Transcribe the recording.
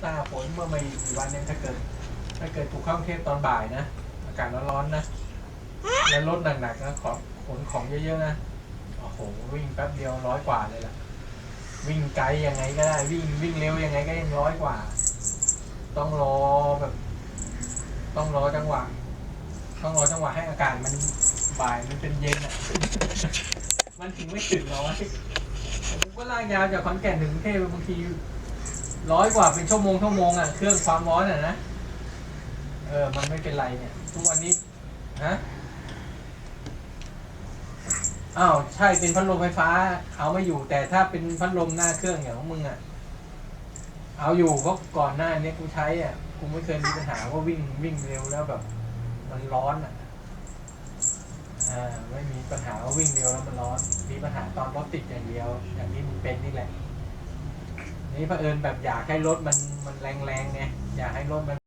หน้าฝนเมื่อไม่กี่วันเนี่ยถ้าเกิด ถ้าเกิดถูกเข้ากรุงเทพตอนบ่ายนะ อากาศร้อนๆนะ แล้วรถหนักๆนะขอขนของเยอะๆนะ โอ้โห วิ่งแป๊บเดียวร้อยกว่าเลยล่ะ วิ่งไกลยังไงก็ได้ วิ่งวิ่งเร็วยังไงก็ยังร้อยกว่า ต้องรอแบบ ต้องรอจังหวะ ต้องรอจังหวะให้อากาศมันบ่ายมันเป็นเย็นอะ มันถึงไม่ถึงร้อยผมก็ลากยาวจากขอนแก่นถึงกรุงเทพบางที ร้อยกว่าเป็นชั่วโมงชั่วโมงอะ เครื่องความร้อนอะนะ เออ มันไม่เป็นไรเนี่ย ทุกวันนี้ ฮะ อ้าว ใช่ เป็นพัดลมไฟฟ้า เอาไม่อยู่ แต่ถ้าเป็นพัดลมหน้าเครื่องอย่างของมึงอะ เอาอยู่เพราะก่อนหน้านี้กูใช้อะ กูไม่เคยมีปัญหาว่าวิ่งวิ่งเร็วแล้วแบบ มันร้อนอะอ่าไม่มีปัญหาว่าวิ่งเร็วแล้วมันร้อน มีปัญหาตอนรถติดอย่างเดียว อย่างที่มึงเป็นนี่แหละ นี่เผอิญแบบอยากให้รถมันมันแรงๆไงอยากให้รถมัน